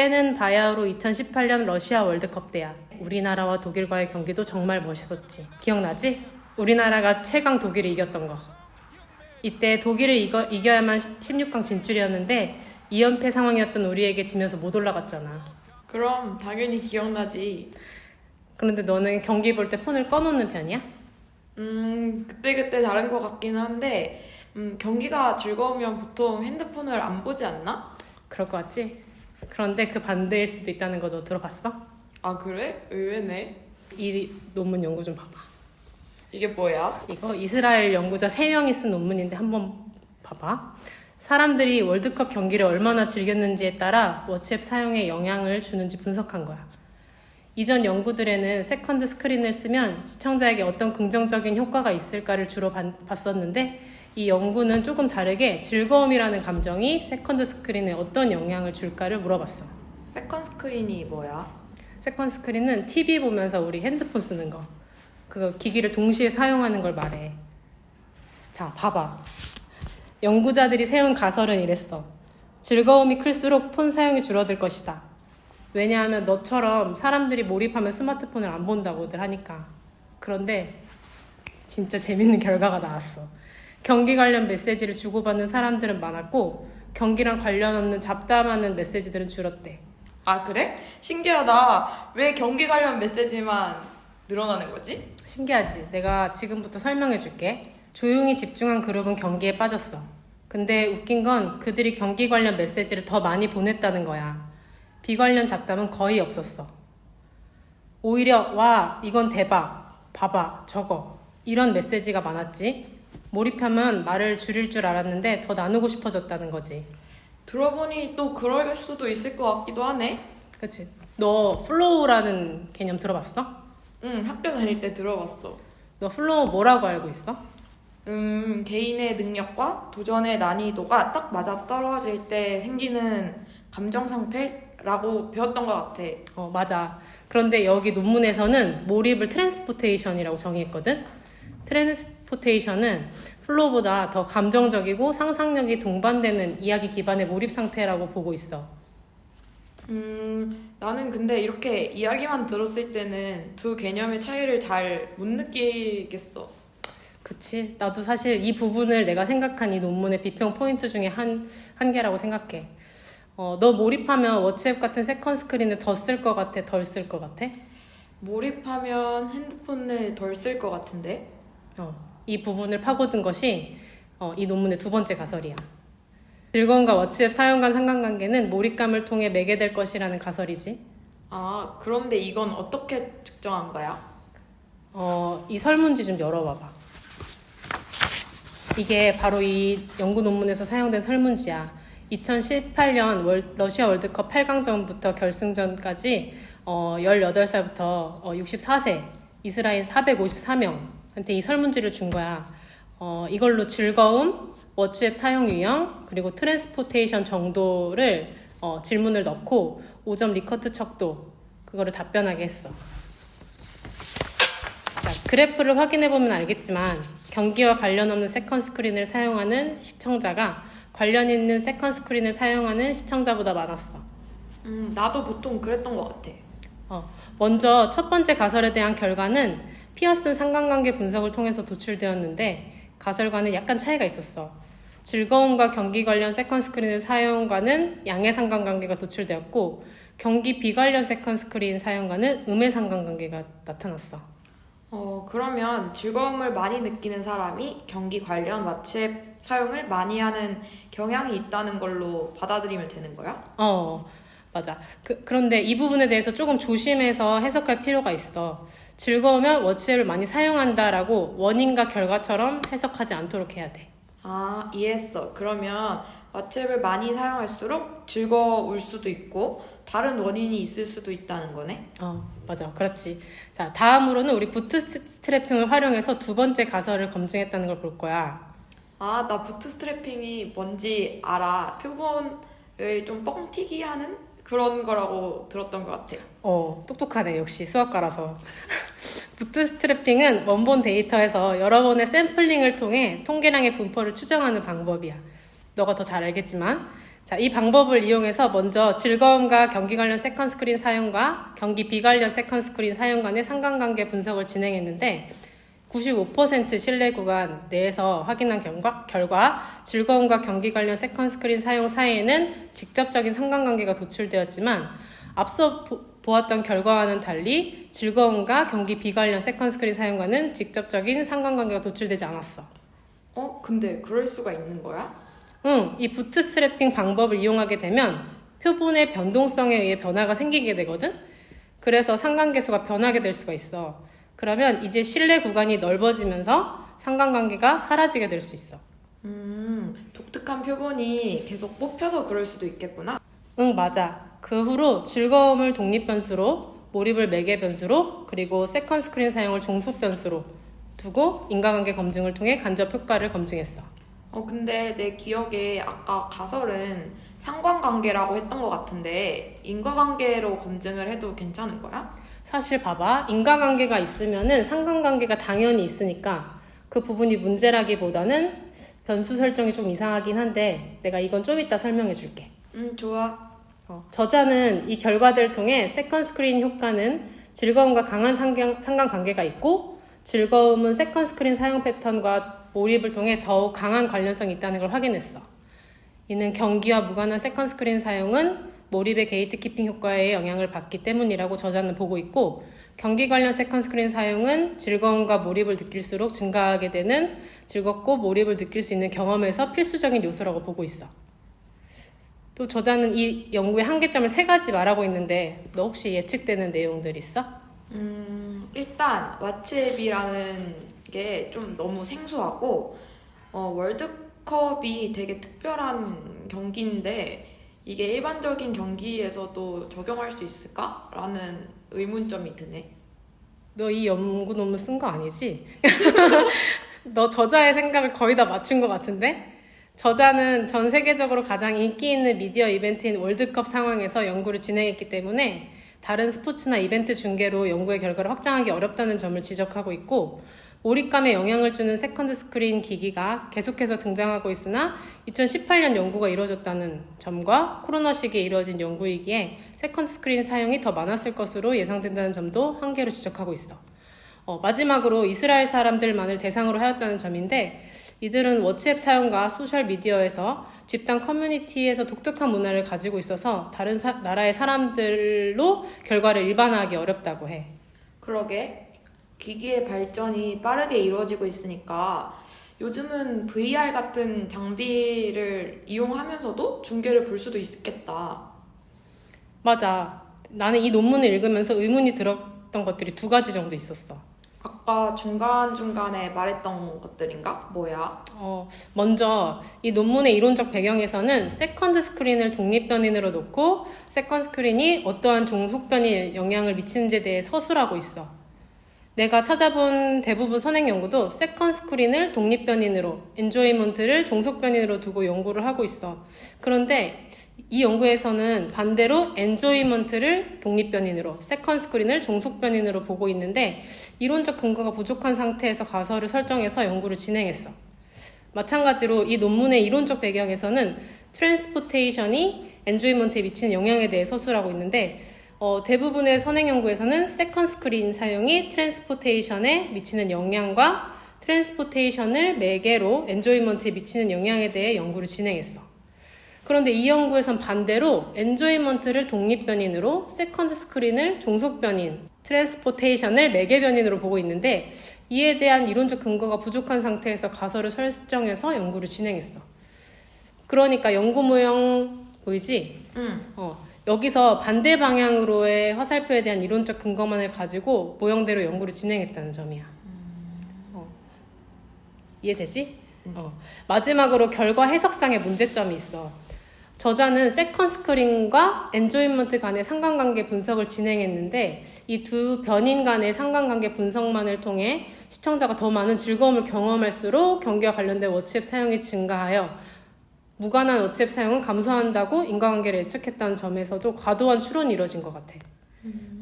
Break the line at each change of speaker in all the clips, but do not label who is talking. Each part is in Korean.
때는 바야흐로 2018년 러시아 월드컵 때야. 우리나라와 독일과의 경기도 정말 멋있었지. 기억나지? 우리나라가 최강 독일을 이겼던 거. 이때 독일을 이겨, 이겨야만 16강 진출이었는데 2연패 상황이었던 우리에게 지면서 못 올라갔잖아.
그럼 당연히 기억나지.
그런데 너는 경기 볼 때 폰을 꺼놓는 편이야?
음, 그때그때 다른 것 같긴 한데, 음, 경기가 즐거우면 보통 핸드폰을 안 보지 않나?
그럴 것 같지? 그런데 그 반대일 수도 있다는 거 너 들어봤어?
아, 그래? 의외네.
이 논문 연구 좀 봐봐.
이게 뭐야?
이거 이스라엘 연구자 3명이 쓴 논문인데 한번 봐봐. 사람들이 월드컵 경기를 얼마나 즐겼는지에 따라 워치앱 사용에 영향을 주는지 분석한 거야. 이전 연구들에는 세컨드 스크린을 쓰면 시청자에게 어떤 긍정적인 효과가 있을까를 주로 반- 봤었는데 이 연구는 조금 다르게 즐거움이라는 감정이 세컨드 스크린에 어떤 영향을 줄까를 물어봤어.
세컨 스크린이 뭐야?
세컨드 스크린은 TV 보면서 우리 핸드폰 쓰는 거. 그 기기를 동시에 사용하는 걸 말해. 자, 봐봐. 연구자들이 세운 가설은 이랬어. 즐거움이 클수록 폰 사용이 줄어들 것이다. 왜냐하면 너처럼 사람들이 몰입하면 스마트폰을 안 본다고들 하니까. 그런데 진짜 재밌는 결과가 나왔어. 경기 관련 메시지를 주고받는 사람들은 많았고 경기랑 관련 없는 잡담하는 메시지들은 줄었대.
아, 그래? 신기하다. 왜 경기 관련 메시지만 늘어나는 거지?
신기하지? 내가 지금부터 설명해 줄게. 조용히 집중한 그룹은 경기에 빠졌어. 근데 웃긴 건 그들이 경기 관련 메시지를 더 많이 보냈다는 거야. 비관련 잡담은 거의 없었어. 오히려, 와, 이건 대박. 봐봐, 저거. 이런 메시지가 많았지. 몰입하면 말을 줄일 줄 알았는데 더 나누고 싶어졌다는 거지.
들어보니 또 그럴 수도 있을 것 같기도 하네.
그치? 너 플로우라는 개념 들어봤어?
응, 학교 다닐 때 들어봤어.
너 플로우 뭐라고 알고 있어?
음, 개인의 능력과 도전의 난이도가 딱 맞아 떨어질 때 생기는 감정 상태라고 배웠던 것 같아.
어, 맞아. 그런데 여기 논문에서는 몰입을 트랜스포테이션이라고 정의했거든. 트랜스 포테이션은 플로우보다 더 감정적이고 상상력이 동반되는 이야기 기반의 몰입 상태라고 보고 있어.
음, 나는 근데 이렇게 이야기만 들었을 때는 두 개념의 차이를 잘 못 느끼겠어.
그치. 나도 사실 이 부분을 내가 생각한 이 논문의 비평 포인트 중에 한, 한 개라고 생각해. 어, 너 몰입하면 워치앱 같은 세컨 스크린을 더 쓸 것 같아? 덜 쓸 것 같아?
몰입하면 핸드폰을 덜 쓸 것 같은데?
어, 이 부분을 파고든 것이 어, 이 논문의 두 번째 가설이야. 즐거움과 워치앱 사용 간 상관관계는 몰입감을 통해 매개될 것이라는 가설이지.
아, 그런데 이건 어떻게 측정한 거야?
어, 이 설문지 좀 열어봐봐. 이게 바로 이 연구 논문에서 사용된 설문지야. 2018년 월, 러시아 월드컵 8강전부터 결승전까지 어, 18살부터 어, 64세 이스라엘 454명 한테 이 설문지를 준 거야. 어, 이걸로 즐거움, 워치앱 사용 유형, 그리고 트랜스포테이션 정도를 어, 질문을 넣고 5점 리커트 척도 그거를 답변하게 했어. 자, 그래프를 확인해 보면 알겠지만 경기와 관련 없는 세컨 스크린을 사용하는 시청자가 관련 있는 세컨 스크린을 사용하는 시청자보다 많았어.
음, 나도 보통 그랬던 것 같아.
어, 먼저 첫 번째 가설에 대한 결과는 피어슨 상관관계 분석을 통해서 도출되었는데 가설과는 약간 차이가 있었어. 즐거움과 경기 관련 세컨 스크린을 사용과는 양의 상관관계가 도출되었고 경기 비관련 세컨 스크린 사용과는 음의 상관관계가 나타났어.
어, 그러면 즐거움을 많이 느끼는 사람이 경기 관련 마취앱 사용을 많이 하는 경향이 있다는 걸로 받아들이면 되는 거야?
어, 맞아. 그, 그런데 이 부분에 대해서 조금 조심해서 해석할 필요가 있어. 즐거우면 워치앱을 많이 사용한다라고 원인과 결과처럼 해석하지 않도록 해야 돼.
아, 이해했어. 그러면 마취앱을 많이 사용할수록 즐거울 수도 있고 다른 원인이 있을 수도 있다는 거네?
어, 맞아. 그렇지. 자, 다음으로는 우리 부트스트래핑을 활용해서 두 번째 가설을 검증했다는 걸 볼 거야.
아, 나 부트스트래핑이 뭔지 알아. 표본을 좀 뻥튀기 하는 그런 거라고 들었던 것 같아.
어, 똑똑하네. 역시 수학과라서. 부트스트래핑은 원본 데이터에서 여러 번의 샘플링을 통해 통계량의 분포를 추정하는 방법이야. 너가 더 잘 알겠지만 자, 이 방법을 이용해서 먼저 즐거움과 경기 관련 세컨 스크린 사용과 경기 비관련 세컨 스크린 사용 간의 상관관계 분석을 진행했는데 95% 신뢰 구간 내에서 확인한 결과, 결과 즐거움과 경기 관련 세컨 스크린 사용 사이에는 직접적인 상관관계가 도출되었지만 앞서 보, 보았던 결과와는 달리 즐거움과 경기 비관련 세컨 스크린 사용과는 직접적인 상관관계가 도출되지 않았어.
어, 근데 그럴 수가 있는 거야?
응, 이 부트스트래핑 방법을 이용하게 되면 표본의 변동성에 의해 변화가 생기게 되거든? 그래서 상관계수가 변하게 될 수가 있어. 그러면 이제 신뢰 구간이 넓어지면서 상관관계가 사라지게 될 수 있어.
음, 독특한 표본이 계속 뽑혀서 그럴 수도 있겠구나.
응, 맞아. 그 후로 즐거움을 독립 변수로, 몰입을 매개 변수로, 그리고 세컨 스크린 사용을 종속 변수로 두고 인과관계 검증을 통해 간접 효과를 검증했어.
어, 근데 내 기억에 아까 가설은 상관관계라고 했던 것 같은데 인과관계로 검증을 해도 괜찮은 거야?
사실 봐봐. 인과관계가 있으면은 상관관계가 당연히 있으니까 그 부분이 문제라기보다는 변수 설정이 좀 이상하긴 한데 내가 이건 좀 이따 설명해 줄게.
음, 좋아.
어, 저자는 이 결과들을 통해 세컨 스크린 효과는 즐거움과 강한 상관, 상관관계가 있고 즐거움은 세컨 스크린 사용 패턴과 몰입을 통해 더욱 강한 관련성이 있다는 걸 확인했어. 이는 경기와 무관한 세컨 스크린 사용은 몰입의 게이트 키핑 효과에 영향을 받기 때문이라고 저자는 보고 있고 경기 관련 세컨 스크린 사용은 즐거움과 몰입을 느낄수록 증가하게 되는 즐겁고 몰입을 느낄 수 있는 경험에서 필수적인 요소라고 보고 있어. 또 저자는 이 연구의 한계점을 세 가지 말하고 있는데 너 혹시 예측되는 내용들 있어?
음, 일단 왓츠앱이라는 게 좀 너무 생소하고 어, 월드컵이 되게 특별한 경기인데 이게 일반적인 경기에서도 적용할 수 있을까라는 의문점이 드네.
너 이 연구 논문 쓴 거 아니지? 너 저자의 생각을 거의 다 맞춘 것 같은데? 저자는 전 세계적으로 가장 인기 있는 미디어 이벤트인 월드컵 상황에서 연구를 진행했기 때문에 다른 스포츠나 이벤트 중계로 연구의 결과를 확장하기 어렵다는 점을 지적하고 있고 몰입감에 영향을 주는 세컨드 스크린 기기가 계속해서 등장하고 있으나 2018년 연구가 이루어졌다는 점과 코로나 시기에 이루어진 연구이기에 세컨드 스크린 사용이 더 많았을 것으로 예상된다는 점도 한계로 지적하고 있어. 어, 마지막으로 이스라엘 사람들만을 대상으로 하였다는 점인데 이들은 워치앱 사용과 소셜 미디어에서 집단 커뮤니티에서 독특한 문화를 가지고 있어서 다른 사- 나라의 사람들로 결과를 일반화하기 어렵다고 해.
그러게 기기의 발전이 빠르게 이루어지고 있으니까 요즘은 VR 같은 장비를 이용하면서도 중계를 볼 수도 있겠다.
맞아. 나는 이 논문을 읽으면서 의문이 들었던 것들이 두 가지 정도 있었어.
아까 중간중간에 말했던 것들인가? 뭐야?
어, 먼저 이 논문의 이론적 배경에서는 세컨드 스크린을 독립변인으로 놓고 세컨드 스크린이 어떠한 종속변이 영향을 미치는지에 대해 서술하고 있어. 내가 찾아본 대부분 선행 연구도 세컨드 스크린을 독립 변인으로, 엔조이먼트를 종속 변인으로 두고 연구를 하고 있어. 그런데 이 연구에서는 반대로 엔조이먼트를 독립 변인으로, 세컨드 스크린을 종속 변인으로 보고 있는데 이론적 근거가 부족한 상태에서 가설을 설정해서 연구를 진행했어. 마찬가지로 이 논문의 이론적 배경에서는 트랜스포테이션이 엔조이먼트에 미치는 영향에 대해 서술하고 있는데 어, 대부분의 선행 연구에서는 세컨 스크린 사용이 트랜스포테이션에 미치는 영향과 트랜스포테이션을 매개로 엔조이먼트에 미치는 영향에 대해 연구를 진행했어. 그런데 이 연구에선 반대로 엔조이먼트를 독립변인으로 세컨드 스크린을 종속변인, 트랜스포테이션을 매개변인으로 보고 있는데 이에 대한 이론적 근거가 부족한 상태에서 가설을 설정해서 연구를 진행했어. 그러니까 연구 모형 보이지?
응.
어, 여기서 반대 방향으로의 화살표에 대한 이론적 근거만을 가지고 모형대로 연구를 진행했다는 점이야. 어. 이해되지? 어. 마지막으로 결과 해석상의 문제점이 있어. 저자는 세컨 스크린과 엔조이먼트 간의 상관관계 분석을 진행했는데 이 두 변인 간의 상관관계 분석만을 통해 시청자가 더 많은 즐거움을 경험할수록 경기와 관련된 워치앱 사용이 증가하여 무관한 워치앱 사용은 감소한다고 인과관계를 예측했다는 점에서도 과도한 추론이 이뤄진 것 같아.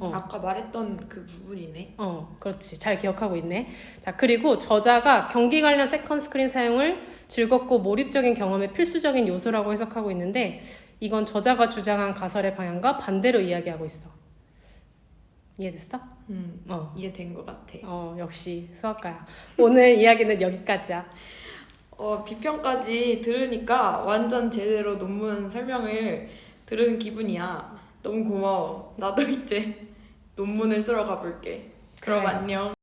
어.
아까 말했던 그 부분이네.
어, 그렇지. 잘 기억하고 있네. 자, 그리고 저자가 경기 관련 세컨 스크린 사용을 즐겁고 몰입적인 경험의 필수적인 요소라고 해석하고 있는데 이건 저자가 주장한 가설의 방향과 반대로 이야기하고 있어. 이해됐어?
음,
어.
이해된 것 같아.
어, 역시 수학가야. 오늘 이야기는 여기까지야.
어, 비평까지 들으니까 완전 제대로 논문 설명을 들은 기분이야. 너무 고마워. 나도 이제 논문을 쓰러 가볼게. 그럼
그래.
안녕.